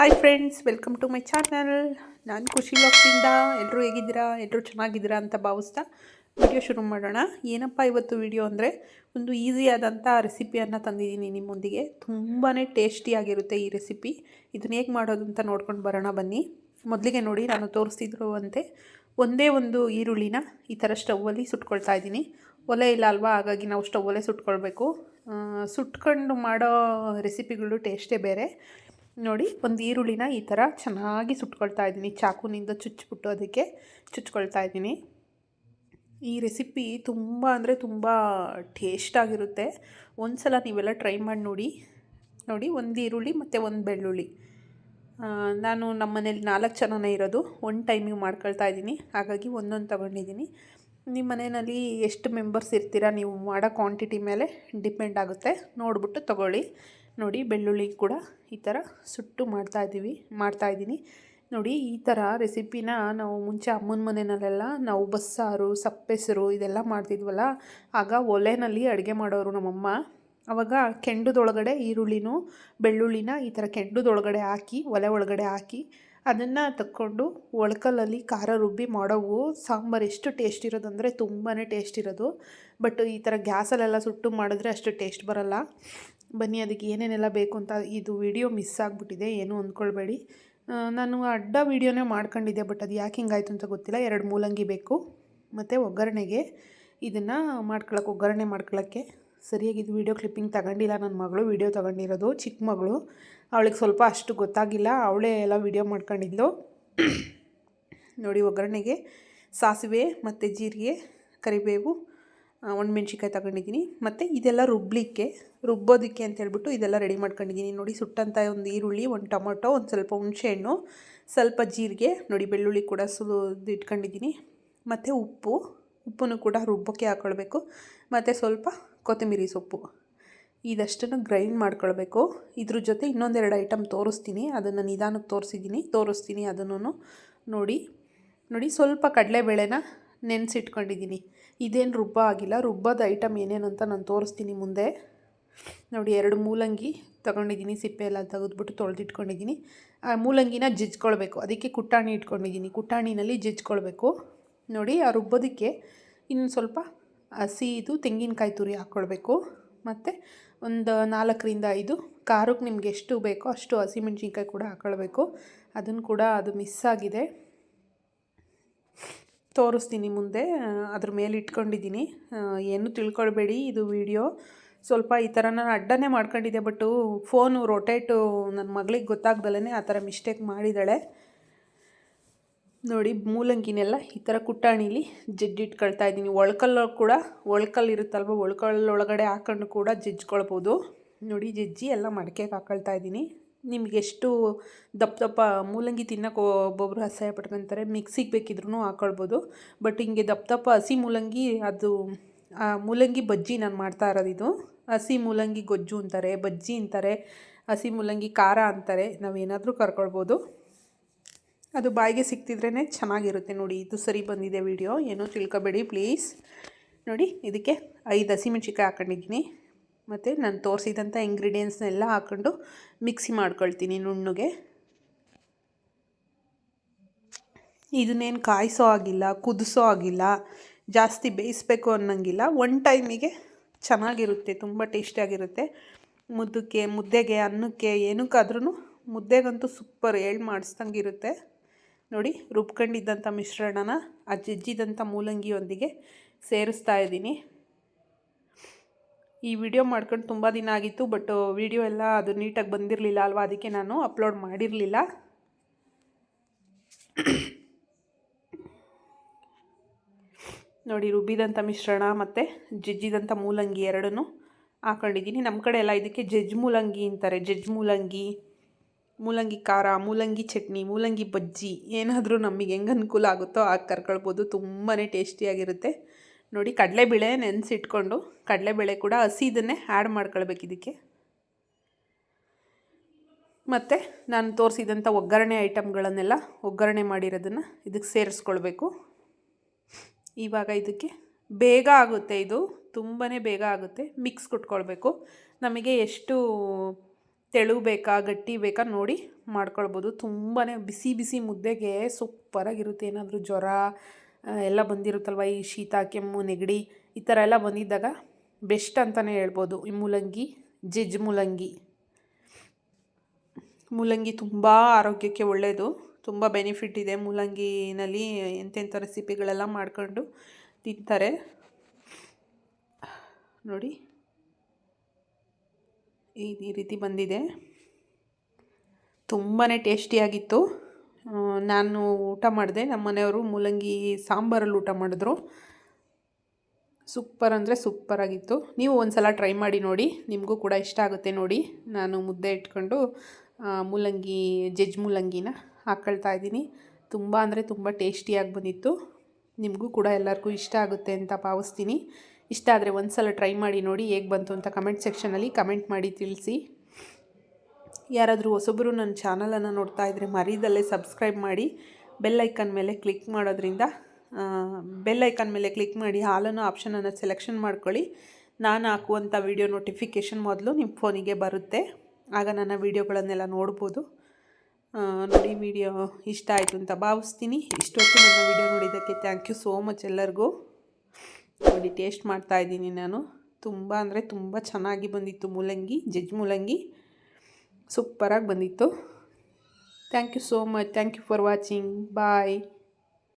Hi friends welcome to my channel ನಾನು ಖುಷಿ ಲಾಕ್ಸಿಂದ ಎಲ್ಲರೂ ಹೇಗಿದ್ದೀರಾ? ಎಲ್ಲರೂ ಚೆನ್ನಾಗಿದ್ದೀರಾ ಅಂತ ಭಾವಿಸ್ತಾ ವಿಡಿಯೋ ಶುರು ಮಾಡೋಣ. ಏನಪ್ಪ ಇವತ್ತು ವಿಡಿಯೋ ಅಂದರೆ ಒಂದು ಈಸಿಯಾದಂಥ ರೆಸಿಪಿಯನ್ನು ತಂದಿದ್ದೀನಿ ನಿಮ್ಮೊಂದಿಗೆ. ತುಂಬಾ ಟೇಸ್ಟಿಯಾಗಿರುತ್ತೆ ಈ ರೆಸಿಪಿ ಇದನ್ನ ಹೇಗೆ ಮಾಡೋದು ಅಂತ ನೋಡ್ಕೊಂಡು ಬರೋಣ ಬನ್ನಿ. ಮೊದಲಿಗೆ ನೋಡಿ, ನಾನು ತೋರಿಸ್ತಿದ್ರುವಂತೆ ಒಂದೇ ಒಂದು ಈರುಳ್ಳಿನ ಈ ಥರ ಸ್ಟವ್ವಲ್ಲಿ ಸುಟ್ಕೊಳ್ತಾ ಇದ್ದೀನಿ. ಒಲೆ ಇಲ್ಲ ಅಲ್ವಾ? ಹಾಗಾಗಿ ನಾವು ಸ್ಟವ್ವಲ್ಲೇ ಸುಟ್ಕೊಳ್ಬೇಕು. ಸುಟ್ಕೊಂಡು ಮಾಡೋ ರೆಸಿಪಿಗಳು ಟೇಸ್ಟೇ ಬೇರೆ. ನೋಡಿ, ಒಂದು ಈರುಳ್ಳಿನ ಈ ಥರ ಚೆನ್ನಾಗಿ ಸುಟ್ಕೊಳ್ತಾ ಇದ್ದೀನಿ. ಚಾಕುನಿಂದ ಚುಚ್ಚಿಬಿಟ್ಟು ಅದಕ್ಕೆ ಚುಚ್ಕೊಳ್ತಾ ಇದ್ದೀನಿ. ಈ ರೆಸಿಪಿ ತುಂಬ ಅಂದರೆ ತುಂಬ ಟೇಸ್ಟಾಗಿರುತ್ತೆ ಒಂದು ಸಲ ನೀವೆಲ್ಲ ಟ್ರೈ ಮಾಡಿ ನೋಡಿ. ನೋಡಿ, ಒಂದು ಈರುಳ್ಳಿ ಮತ್ತು ಒಂದು ಬೆಳ್ಳುಳ್ಳಿ. ನಾನು ನಮ್ಮ ಮನೇಲಿ ನಾಲ್ಕು ಜನನೇ ಇರೋದು. ಒಂದು ಟೈಮಿಗೆ ಮಾಡ್ಕೊಳ್ತಾ ಇದ್ದೀನಿ. ಹಾಗಾಗಿ ಒಂದೊಂದು ತಗೊಂಡಿದ್ದೀನಿ. ನಿಮ್ಮ ಮನೆಯಲ್ಲಿ ಎಷ್ಟು ಮೆಂಬರ್ಸ್ ಇರ್ತೀರಾ? ನೀವು ಮಾಡೋ ಕ್ವಾಂಟಿಟಿ ಮೇಲೆ ಡಿಪೆಂಡ್ ಆಗುತ್ತೆ. ನೋಡಿಬಿಟ್ಟು ತೊಗೊಳ್ಳಿ. ನೋಡಿ, ಬೆಳ್ಳುಳ್ಳಿ ಕೂಡ ಈ ಥರ ಸುಟ್ಟು ಮಾಡ್ತಾಯಿದ್ದೀವಿ ಮಾಡ್ತಾಯಿದ್ದೀನಿ ನೋಡಿ, ಈ ಥರ ರೆಸಿಪಿನ ನಾವು ಮುಂಚೆ ಅಮ್ಮನ ಮನೆಯಲ್ಲೆಲ್ಲ ನಾವು ಬಸ್ಸಾರು, ಸಪ್ಪೆಸರು ಇದೆಲ್ಲ ಮಾಡ್ತಿದ್ವಲ್ಲ, ಆಗ ಒಲೆನಲ್ಲಿ ಅಡುಗೆ ಮಾಡೋರು ನಮ್ಮಮ್ಮ. ಆವಾಗ ಕೆಂಡದೊಳಗಡೆ ಈರುಳ್ಳಿನೂ, ಬೆಳ್ಳುಳ್ಳಿನ ಈ ಥರ ಕೆಂಡದೊಳಗಡೆ ಹಾಕಿ, ಒಲೆ ಒಳಗಡೆ ಹಾಕಿ, ಅದನ್ನು ತಕ್ಕೊಂಡು ಒಳಕಲ್ಲಲ್ಲಿ ಖಾರ ರುಬ್ಬಿ ಮಾಡೋವು. ಸಾಂಬಾರು ಎಷ್ಟು ಟೇಸ್ಟ್ ಇರೋದಂದರೆ ತುಂಬಾ ಟೇಸ್ಟ್ ಇರೋದು. ಬಟ್ ಈ ಥರ ಗ್ಯಾಸಲ್ಲೆಲ್ಲ ಸುಟ್ಟು ಮಾಡಿದ್ರೆ ಅಷ್ಟು ಟೇಸ್ಟ್ ಬರಲ್ಲ. ಬನ್ನಿ, ಅದಕ್ಕೆ ಏನೇನೆಲ್ಲ ಬೇಕು ಅಂತ ಇದು ವಿಡಿಯೋ ಮಿಸ್ ಆಗಿಬಿಟ್ಟಿದೆ, ಏನು ಅಂದ್ಕೊಳ್ಬೇಡಿ. ನಾನು ಅಡ್ಡ ವಿಡಿಯೋನೇ ಮಾಡ್ಕೊಂಡಿದ್ದೆ ಬಟ್ ಅದು ಯಾಕೆ ಹಿಂಗಾಯ್ತು ಅಂತ ಗೊತ್ತಿಲ್ಲ. ಎರಡು ಮೂಲಂಗಿ ಬೇಕು, ಮತ್ತು ಒಗ್ಗರಣೆಗೆ. ಇದನ್ನು ಮಾಡ್ಕೊಳಕ್ಕೆ ಒಗ್ಗರಣೆ ಮಾಡ್ಕೊಳ್ಳೋಕ್ಕೆ ಸರಿಯಾಗಿ ಇದು ವೀಡಿಯೋ ಕ್ಲಿಪ್ಪಿಂಗ್ ತಗೊಂಡಿಲ್ಲ. ನನ್ನ ಮಗಳು ವೀಡಿಯೋ ತಗೊಂಡಿರೋದು, ಚಿಕ್ಕ ಮಗಳು. ಅವಳಿಗೆ ಸ್ವಲ್ಪ ಅಷ್ಟು ಗೊತ್ತಾಗಿಲ್ಲ. ಅವಳೇ ಎಲ್ಲ ವೀಡಿಯೋ ಮಾಡ್ಕೊಂಡಿದ್ಲು. ನೋಡಿ, ಒಗ್ಗರಣೆಗೆ ಸಾಸಿವೆ, ಮತ್ತು ಜೀರಿಗೆ, ಕರಿಬೇವು ಒಣಮೆಣ್ಸಿಕಾಯಿ ತಗೊಂಡಿದ್ದೀನಿ. ಮತ್ತು ಇದೆಲ್ಲ ರುಬ್ಲಿಕ್ಕೆ, ರುಬ್ಬೋದಕ್ಕೆ ಅಂತ ಹೇಳ್ಬಿಟ್ಟು ಇದೆಲ್ಲ ರೆಡಿ ಮಾಡ್ಕೊಂಡಿದ್ದೀನಿ. ನೋಡಿ ಸುಟ್ಟಂಥ ಒಂದು ಈರುಳ್ಳಿ, ಒಂದು ಟೊಮೊಟೊ, ಒಂದು ಸ್ವಲ್ಪ ಹುಣಸೆಹಣ್ಣು ಸ್ವಲ್ಪ ಜೀರಿಗೆ, ನೋಡಿ, ಬೆಳ್ಳುಳ್ಳಿ ಕೂಡ ಸುಲಿದು ಇಟ್ಕೊಂಡಿದ್ದೀನಿ. ಮತ್ತು ಉಪ್ಪು, ಉಪ್ಪನ್ನು ಕೂಡ ರುಬ್ಬಕ್ಕೆ ಹಾಕ್ಕೊಳ್ಬೇಕು ಮತ್ತು ಸ್ವಲ್ಪ ಕೊತ್ತಂಬರಿ ಸೊಪ್ಪು. ಇದಷ್ಟನ್ನು ಗ್ರೈಂಡ್ ಮಾಡ್ಕೊಳ್ಬೇಕು. ಇದ್ರ ಜೊತೆ ಇನ್ನೊಂದೆರಡು ಐಟಮ್ ತೋರಿಸ್ತೀನಿ. ಅದನ್ನು ನಿಧಾನಕ್ಕೆ ತೋರಿಸಿದ್ದೀನಿ. ತೋರಿಸ್ತೀನಿ ಅದನ್ನು ನೋಡಿ ನೋಡಿ, ಸ್ವಲ್ಪ ಕಡಲೆಬೇಳೆನ ನೆನೆಸಿಟ್ಕೊಂಡಿದ್ದೀನಿ. ಇದೇನು ರುಬ್ಬ ಆಗಿಲ್ಲ. ರುಬ್ಬದ ಐಟಮ್ ಏನೇನು ಅಂತ ನಾನು ತೋರಿಸ್ತೀನಿ ಮುಂದೆ. ನೋಡಿ, ಎರಡು ಮೂಲಂಗಿ ತೊಗೊಂಡಿದ್ದೀನಿ. ಸಿಪ್ಪೆ ಎಲ್ಲ ತೆಗೆದ್ಬಿಟ್ಟು ತೊಳೆದಿಟ್ಕೊಂಡಿದ್ದೀನಿ. ಆ ಮೂಲಂಗಿನ ಜಜ್ಕೊಳ್ಬೇಕು ಅದಕ್ಕೆ ಕುಟ್ಟಾಣಿ ಇಟ್ಕೊಂಡಿದ್ದೀನಿ. ಕುಟ್ಟಾಣಿನಲ್ಲಿ ಜಜ್ಕೊಳ್ಬೇಕು ನೋಡಿ, ಆ ರುಬ್ಬೋದಕ್ಕೆ ಇನ್ನು ಸ್ವಲ್ಪ ಹಸಿ ಇದು ತೆಂಗಿನಕಾಯಿ ತುರಿ ಹಾಕ್ಕೊಳ್ಬೇಕು. ಮತ್ತು ಒಂದು ನಾಲ್ಕರಿಂದ ಐದು ಖಾರಕ್ಕೆ ನಿಮ್ಗೆ ಎಷ್ಟು ಬೇಕೋ ಅಷ್ಟು ಹಸಿಮೆಣ್ಸಿನ್ಕಾಯಿ ಕೂಡ ಹಾಕ್ಕೊಳ್ಬೇಕು. ಅದನ್ನು ಕೂಡ ಅದು ಮಿಸ್ ಆಗಿದೆ. ತೋರಿಸ್ತೀನಿ ಮುಂದೆ ಅದ್ರ ಮೇಲೆ ಇಟ್ಕೊಂಡಿದ್ದೀನಿ. ಏನು ತಿಳ್ಕೊಳ್ಬೇಡಿ ಇದು ವಿಡಿಯೋ. ಸ್ವಲ್ಪ ಈ ಥರ ನಾನು ಅಡ್ಡನೇ ಮಾಡ್ಕೊಂಡಿದ್ದೆ ಬಟ್ಟು ಫೋನು ರೊಟೇಟು ನನ್ನ ಮಗಳಿಗೆ ಗೊತ್ತಾಗ್ದಲೇ ಆ ಥರ ಮಿಸ್ಟೇಕ್ ಮಾಡಿದ್ದಾಳೆ. ನೋಡಿ, ಮೂಲಂಗಿನೆಲ್ಲ ಈ ಥರ ಕುಟ್ಟಾಣಿಲಿ ಜಜ್ಜಿಟ್ಕೊಳ್ತಾ ಇದ್ದೀನಿ. ಒಳ್ಕಲ್ಲು ಕೂಡ, ಒಳ್ಕಲ್ಲು ಇರುತ್ತಲ್ವ, ಒಳ್ಕಲ್ಲೊಳಗಡೆ ಹಾಕೊಂಡು ಕೂಡ ಜಜ್ಕೊಳ್ಬೋದು ನೋಡಿ, ಜಜ್ಜಿ ಎಲ್ಲ ಮಡಕೆಗೆ ಹಾಕೊಳ್ತಾ ಇದ್ದೀನಿ. ನಿಮ್ಗೆ ಎಷ್ಟು ದಪ್ಪ ದಪ್ಪ ಮೂಲಂಗಿ ತಿನ್ನೋಕೆ ಒಬ್ಬೊಬ್ರು ಅಸಹ್ಯ ಪಟ್ಕೊತಾರೆ, ಮಿಕ್ಸಿಗೆ ಬೇಕಿದ್ರೂ ಹಾಕ್ಕೊಳ್ಬೋದು ಬಟ್ ಹಿಂಗೆ ದಪ್ಪ ದಪ್ಪ ಹಸಿ ಮೂಲಂಗಿ, ಅದು ಮೂಲಂಗಿ ಬಜ್ಜಿ ನಾನು ಮಾಡ್ತಾ ಇರೋದು ಇದು. ಹಸಿ ಮೂಲಂಗಿ ಗೊಜ್ಜು ಅಂತಾರೆ, ಬಜ್ಜಿ ಅಂತಾರೆ, ಹಸಿ ಮೂಲಂಗಿ ಖಾರ ಅಂತಾರೆ, ನಾವೇನಾದರೂ ಕರ್ಕೊಳ್ಬೋದು. ಅದು ಬಾಯಿಗೆ ಸಿಕ್ತಿದ್ರೇ ಚೆನ್ನಾಗಿರುತ್ತೆ ನೋಡಿ, ಇದು ಸರಿ ಬಂದಿದೆ ವಿಡಿಯೋ ಏನೂ ತಿಳ್ಕೊಬೇಡಿ ಪ್ಲೀಸ್ ನೋಡಿ, ಇದಕ್ಕೆ ಐದು ಹಸಿಮೆಣ್ಸಿಕಾಯಿ ಹಾಕೊಂಡಿದ್ದೀನಿ. ಮತ್ತು ನಾನು ತೋರಿಸಿದಂಥ ಇಂಗ್ರೀಡಿಯೆಂಟ್ಸ್ನೆಲ್ಲ ಹಾಕ್ಕೊಂಡು ಮಿಕ್ಸಿ ಮಾಡ್ಕೊಳ್ತೀನಿ ನುಣ್ಣಗೆ. ಇದನ್ನೇನು ಕಾಯಿಸೋ ಆಗಿಲ್ಲ ಕುದಿಸೋ ಆಗಿಲ್ಲ ಜಾಸ್ತಿ ಬೇಯಿಸ್ಬೇಕು ಅನ್ನೋಂಗಿಲ್ಲ. ಒನ್ ಟೈಮಿಗೆ ಚೆನ್ನಾಗಿರುತ್ತೆ, ತುಂಬ ಟೇಸ್ಟಿಯಾಗಿರುತ್ತೆ. ಮುದ್ದಕ್ಕೆ, ಮುದ್ದೆಗೆ, ಅನ್ನಕ್ಕೆ ಏನಕ್ಕಾದ್ರೂ ಮುದ್ದೆಗಂತೂ ಸೂಪರ್ ಹೇಳಿ ಮಾಡಿಸ್ದಂಗಿರುತ್ತೆ. ನೋಡಿ, ರುಬ್ಕೊಂಡಿದ್ದಂಥ ಮಿಶ್ರಣನ, ಆ ಜಜ್ಜಿದಂಥ ಮೂಲಂಗಿಯೊಂದಿಗೆ ಸೇರಿಸ್ತಾ ಇದ್ದೀನಿ. ಈ ವಿಡಿಯೋ ಮಾಡ್ಕೊಂಡು ತುಂಬ ದಿನ ಆಗಿತ್ತು, ಬಟ್ ವಿಡಿಯೋ ಎಲ್ಲ ಅದು ನೀಟಾಗಿ ಬಂದಿರಲಿಲ್ಲ ಅಲ್ವಾ? ಅದಕ್ಕೆ ನಾನು ಅಪ್ಲೋಡ್ ಮಾಡಿರಲಿಲ್ಲ. ನೋಡಿ ರುಬ್ಬಿದಂಥ ಮಿಶ್ರಣ ಮತ್ತು ಜಜ್ಜಿದಂಥ ಮೂಲಂಗಿ ಎರಡನ್ನೂ ಹಾಕೊಂಡಿದ್ದೀನಿ. ನಮ್ಮ ಕಡೆ ಎಲ್ಲ ಇದಕ್ಕೆ ಜಜ್ ಮೂಲಂಗಿ ಅಂತಾರೆ. ಜಜ್ ಮೂಲಂಗಿ ಮೂಲಂಗಿ ಖಾರ, ಮೂಲಂಗಿ ಚಟ್ನಿ, ಮೂಲಂಗಿ ಬಜ್ಜಿ ಏನಾದರೂ ನಮಗೆ ಹೆಂಗೆ ಅನುಕೂಲ ಆಗುತ್ತೋ ಆಗ ಕರ್ಕೊಳ್ಬೋದು. ತುಂಬಾ ಟೇಸ್ಟಿಯಾಗಿರುತ್ತೆ. ನೋಡಿ, ಕಡಲೆಬೇಳೆ ನೆನೆಸಿಟ್ಕೊಂಡು, ಕಡಲೆಬೇಳೆ ಕೂಡ ಹಸಿದನ್ನೇ ಆ್ಯಡ್ ಮಾಡ್ಕೊಳ್ಬೇಕು ಇದಕ್ಕೆ. ಮತ್ತು ನಾನು ತೋರಿಸಿದಂಥ ಒಗ್ಗರಣೆ ಐಟಮ್ಗಳನ್ನೆಲ್ಲ ಒಗ್ಗರಣೆ ಮಾಡಿರೋದನ್ನು ಇದಕ್ಕೆ ಸೇರಿಸ್ಕೊಳ್ಬೇಕು. ಇವಾಗ ಇದಕ್ಕೆ ಬೇಗ ಆಗುತ್ತೆ ಇದು ತುಂಬಾ ಬೇಗ ಆಗುತ್ತೆ ಮಿಕ್ಸ್ ಕುಟ್ಕೊಳ್ಬೇಕು. ನಮಗೆ ಎಷ್ಟು ತೆಳು ಬೇಕಾ, ಗಟ್ಟಿ ಬೇಕಾ ನೋಡಿ ಮಾಡ್ಕೊಳ್ಬೋದು. ತುಂಬಾ ಬಿಸಿ ಬಿಸಿ ಮುದ್ದೆಗೆ ಸೂಪರಾಗಿರುತ್ತೆ. ಏನಾದರೂ ಜ್ವರ ಎಲ್ಲ ಬಂದಿರುತ್ತಲ್ವ? ಈ ಶೀತ, ಕೆಮ್ಮು, ನೆಗಡಿ ಈ ಥರ ಎಲ್ಲ ಬಂದಿದ್ದಾಗ ಬೆಸ್ಟ್ ಅಂತಲೇ ಹೇಳ್ಬೋದು. ಈ ಮೂಲಂಗಿ, ಜೆಜ್ ಮೂಲಂಗಿ. ಮೂಲಂಗಿ ತುಂಬ ಆರೋಗ್ಯಕ್ಕೆ ಒಳ್ಳೆಯದು ತುಂಬ ಬೆನಿಫಿಟ್ ಇದೆ ಮೂಲಂಗಿನಲ್ಲಿ ಎಂತೆಂಥ ರೆಸಿಪಿಗಳೆಲ್ಲ ಮಾಡ್ಕೊಂಡು ತಿಂತಾರೆ. ನೋಡಿ. ಈ ರೀತಿ ಬಂದಿದೆ. ತುಂಬಾ ಟೇಸ್ಟಿಯಾಗಿತ್ತು. ನಾನು ಊಟ ಮಾಡಿದೆ. ನಮ್ಮ ಮನೆಯವರು ಮೂಲಂಗಿ ಸಾಂಬಾರಲ್ಲಿ ಊಟ ಮಾಡಿದ್ರು. ಸೂಪರ್ ಅಂದರೆ ಸೂಪರಾಗಿತ್ತು ನೀವು ಒಂದು ಸಲ ಟ್ರೈ ಮಾಡಿ ನೋಡಿ. ನಿಮಗೂ ಕೂಡ ಇಷ್ಟ ಆಗುತ್ತೆ ನೋಡಿ. ನಾನು ಮುದ್ದೆ ಇಟ್ಕೊಂಡು ಮೂಲಂಗಿ ಜಜ್ ಮೂಲಂಗಿನ ಹಾಕ್ಕೊಳ್ತಾ ಇದ್ದೀನಿ. ತುಂಬ ಅಂದರೆ ತುಂಬ ಟೇಸ್ಟಿಯಾಗಿ ಬಂದಿತ್ತು. ನಿಮಗೂ ಕೂಡ ಎಲ್ಲರಿಗೂ ಇಷ್ಟ ಆಗುತ್ತೆ ಅಂತ ಭಾವಿಸ್ತೀನಿ. ಇಷ್ಟ ಆದರೆ ಒಂದು ಸಲ ಟ್ರೈ ಮಾಡಿ ನೋಡಿ ಹೇಗೆ ಬಂತು ಅಂತ ಕಮೆಂಟ್ ಸೆಕ್ಷನಲ್ಲಿ ಕಮೆಂಟ್ ಮಾಡಿ ತಿಳಿಸಿ. ಯಾರಾದರೂ ಹೊಸೊಬ್ಬರು ನನ್ನ ಚಾನಲನ್ನು ನೋಡ್ತಾ ಇದ್ದರೆ ಮರೀದಲ್ಲೇ ಸಬ್ಸ್ಕ್ರೈಬ್ ಮಾಡಿ, ಬೆಲ್ ಐಕನ್ ಮೇಲೆ ಕ್ಲಿಕ್ ಮಾಡೋದ್ರಿಂದ ಬೆಲ್ ಐಕನ್ ಮೇಲೆ ಕ್ಲಿಕ್ ಮಾಡಿ ಹಾಲನ್ನು, ಆಪ್ಷನನ್ನು ಸೆಲೆಕ್ಷನ್ ಮಾಡ್ಕೊಳ್ಳಿ. ನಾನು ಹಾಕುವಂಥ ವಿಡಿಯೋ ನೋಟಿಫಿಕೇಷನ್ ಮೊದಲು ನಿಮ್ಮ ಫೋನಿಗೆ ಬರುತ್ತೆ. ಆಗ ನನ್ನ ವೀಡಿಯೋಗಳನ್ನೆಲ್ಲ ನೋಡ್ಬೋದು. ನೋಡಿ, ವಿಡಿಯೋ ಇಷ್ಟ ಆಯಿತು ಅಂತ ಭಾವಿಸ್ತೀನಿ. ಇಷ್ಟೊತ್ತು ನನ್ನ ವಿಡಿಯೋ ನೋಡಿದ್ದಕ್ಕೆ ಥ್ಯಾಂಕ್ ಯು ಸೋ ಮಚ್ ಎಲ್ಲರಿಗೂ. ನೋಡಿ ಟೇಸ್ಟ್ ಮಾಡ್ತಾಯಿದ್ದೀನಿ ನಾನು. ತುಂಬ ಅಂದರೆ ತುಂಬ ಚೆನ್ನಾಗಿ ಬಂದಿತ್ತು ಮೂಲಂಗಿ, ಜಜ್ಜಿ ಮೂಲಂಗಿ. ಸೂಪರಾಗಿ ಬಂದಿತ್ತು. Thank you so much thank you for watching bye